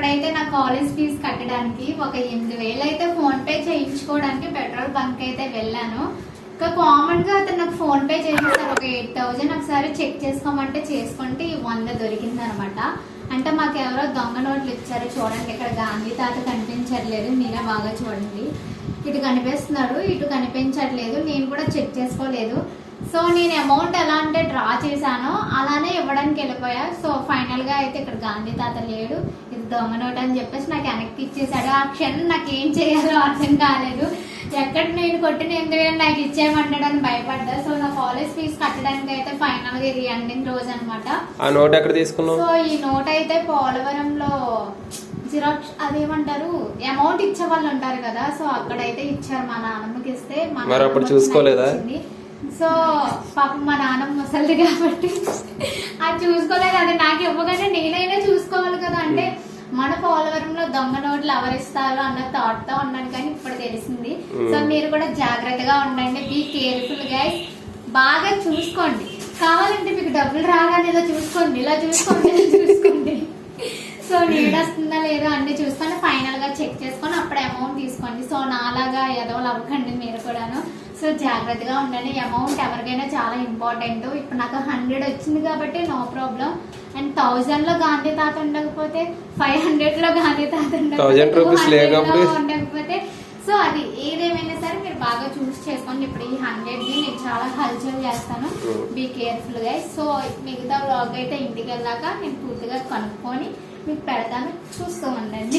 ఇప్పుడైతే నా college fee కట్టడానికి ఒక ఎనిమిది వేలు అయితే ఫోన్ పే చేయించుకోవడానికి పెట్రోల్ బంక్ అయితే వెళ్ళాను. ఇంకా కామన్గా అతను నాకు ఫోన్ పే చేసేసారు. ఒక ఎయిట్ థౌజండ్ ఒకసారి చెక్ చేసుకోమంటే చేసుకుంటే ఈ వంద దొరికింది అనమాట అంటే మాకు ఎవరో దొంగ నోట్లు ఇచ్చారు. చూడండి ఇక్కడ గాంధీ తాత కనిపించట్లేదు. మీరే బాగా చూడండి. ఇటు కనిపిస్తున్నాడు. ఇటు కనిపించట్లేదు. నేను కూడా చెక్ చేసుకోలేదు. సో నేను అమౌంట్ ఎలా అంటే డ్రా చేశానో అలానే ఇవ్వడానికి వెళ్ళిపోయా. సో ఫైనల్గా అయితే ఇక్కడ గాంధీ తాత లేడు. ఇది దొంగ నోట్ అని చెప్పేసి నాకు వెనక్కి ఇచ్చేసాడు ఆ క్షణం నాకు ఏం చేయాలో అర్థం కాలేదు. ఎక్కడ నేను కొట్టిన వేలు నాకు ఇచ్చేయమంటాడని భయపడ్డా. సో నా కాలేజ్ ఫీజు కట్టడానికి అయితే ఫైనల్గా ఇది ఎండింగ్ రోజు అనమాట ఆ నోట్ ఎక్కడ తీసుకున్నావు? సో ఈ నోట్ అయితే పోలవరంలో జిరాక్స్ అదేమంటారు? అమౌంట్ ఇచ్చే వాళ్ళు ఉంటారు కదా. సో అక్కడైతే ఇచ్చారు మా నాన్నమ్మకి ఇస్తే. మరి అప్పుడు చూసుకోలేదా? సో పాపం మా నాన్నమ్మ ముసలిది కాబట్టి అది చూసుకోలేదు. అది నాకు ఇవ్వగానే నేనైనా చూసుకోవాలి కదా. అంటే మన పోలవరంలో దొంగ నోట్లు ఎవరిస్తారు అన్న థాట్తో ఉన్నాను కానీ ఇప్పుడు తెలిసింది. సో మీరు కూడా జాగ్రత్తగా ఉండండి. బీ కేర్ఫుల్ గైస్ బాగా చూసుకోండి. కావాలంటే మీకు డబ్బులు రాగానే ఇలా చూసుకోండి. ఇలా చూసుకోండి ఇలా చూసుకోండి. సో నీడ్ వస్తుందా లేదో అన్ని చూసుకొని ఫైనల్గా చెక్ చేసుకొని అప్పుడు అమౌంట్ తీసుకోండి సో అవ్వకండి మీరు కూడాను. సో జాగ్రత్తగా ఉండండి. అమౌంట్ ఎవరికైనా చాలా ఇంపార్టెంట్ ఇప్పుడు నాకు హండ్రెడ్ వచ్చింది కాబట్టి నో ప్రాబ్లం అండ్ థౌజండ్లో గాంధీ తాత ఉండకపోతే ఫైవ్ హండ్రెడ్లో గాంధీ తాత ఉండకపోతే 1000 rupees 200 లో లేకపోతే- ఉండకపోతే సో అది ఏదేమైనా సరే మీరు బాగా చూస్ చేసుకోండి. ఇప్పుడు ఈ హండ్రెడ్ని నేను చాలా హల్చల్ చేస్తాను. బీ కేర్ఫుల్గా సో మిగతా వ్లాగ్ అయితే ఇంటికి వెళ్ళాక నేను పూర్తిగా కనుక్కొని మీకు పెడతాను. చూస్తూ ఉండండి.